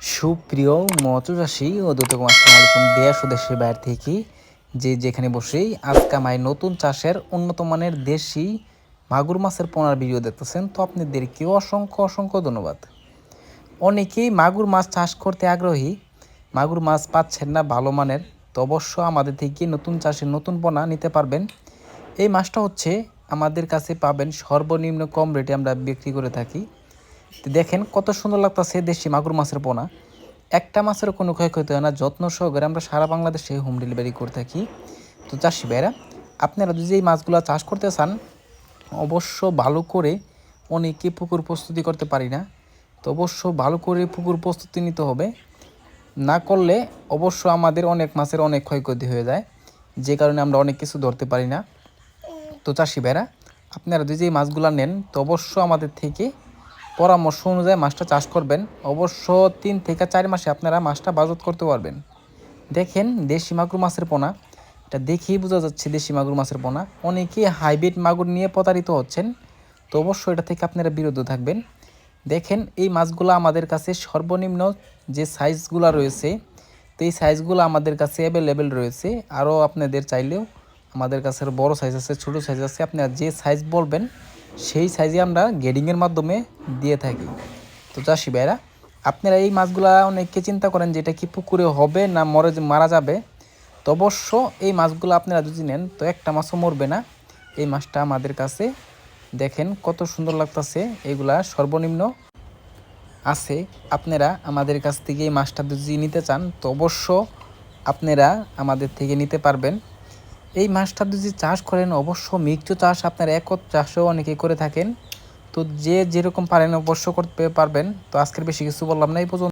সুপ্রিয় মৎস্যচাষী ও দূতকম আসসালামু আলাইকুম দেশ ও দেশের বাইরে থেকে যে যেখানে বসেই আজকে নতুন চাষের উন্নত মানের দেশি মাগুর মাছের পোনার ভিডিও দেখতেছেন, তো আপনাদেরকে অসংখ্য অসংখ্য ধন্যবাদ। অনেকেই মাগুর মাছ চাষ করতে আগ্রহী, মাগুর মাছ পাচ্ছেন না ভালো মানের, তো অবশ্য আমাদের থেকে নতুন চাষের নতুন পোনা নিতে পারবেন। এই মাছটা হচ্ছে আমাদের কাছে পাবেন সর্বনিম্ন কম রেটে আমরা বিক্রি করে থাকি। দেখেন কত সুন্দর লাগতেছে দেশি মাগুর মাছের পোনা। একটা মাছের কোনো ক্ষয়ক্ষতি হয় না, যত্ন সহকারে আমরা সারা বাংলাদেশে হোম ডেলিভারি করে থাকি। তো চাষি ভাইরা, আপনারা যদি এই মাছগুলো চাষ করতে চান, অবশ্য ভালো করে অনেকে পুকুর প্রস্তুতি করতে পারি না, তো অবশ্য ভালো করে পুকুর প্রস্তুতি নিতে হবে। না করলে অবশ্য আমাদের অনেক মাছের অনেক ক্ষয়ক্ষতি হয়ে যায়, যে কারণে আমরা অনেক কিছু ধরতে পারি না। তো চাষি ভাইরা, আপনারা যদি এই মাছগুলো নেন, তো অবশ্য আমাদের থেকে পরামর্শ অনুযায়ী মাছটা চাষ করবেন। অবশ্য তিন থেকে চার মাসে আপনারা মাছটা বাজত করতে পারবেন। দেখেন, দেশি মাগুর মাছের পোনা। এটা দেখেই বোঝা যাচ্ছে দেশি মাগুর মাছের পোনা। অনেকেই হাইব্রিড মাগুর নিয়ে প্রতারিত হচ্ছেন। তো অবশ্যই এটা থেকে আপনারা বিরত থাকবেন। দেখেন, এই মাছগুলো আমাদের কাছে সর্বনিম্ন যে সাইজগুলো রয়েছে, তো এই সাইজগুলো আমাদের কাছে অ্যাভেলেবেল রয়েছে। আরও আপনাদের চাইলেও আমাদের কাছে বড় সাইজ আছে, ছোটো সাইজ আছে, আপনারা যে সাইজ বলবেন সেই সাইজে আমরা গেডিংয়ের মাধ্যমে দিয়ে থাকি। তো চাষি ভাইরা আপনারা এই মাছগুলা অনেককে চিন্তা করেন যে এটা কি পুকুরে হবে না মরে মারা যাবে। তো অবশ্য এই মাছগুলো আপনারা যদি নেন, তো একটা মাছও মরবে না। এই মাছটা আমাদের কাছে দেখেন কত সুন্দর লাগতেছে, এগুলা সর্বনিম্ন আছে। আপনারা আমাদের কাছ থেকে এই মাছটা যদি নিতে চান, তো অবশ্য আপনারা আমাদের থেকে নিতে পারবেন। এই মাছটা যদি চাষ করেন, অবশ্য মৃত্যু চাষ আপনার একত চাষও অনেকেই করে থাকেন। তো যে যেরকম পারেন অবশ্য করতে পারবেন। তো আজকের বেশি কিছু বললাম না, এই পর্যন্ত।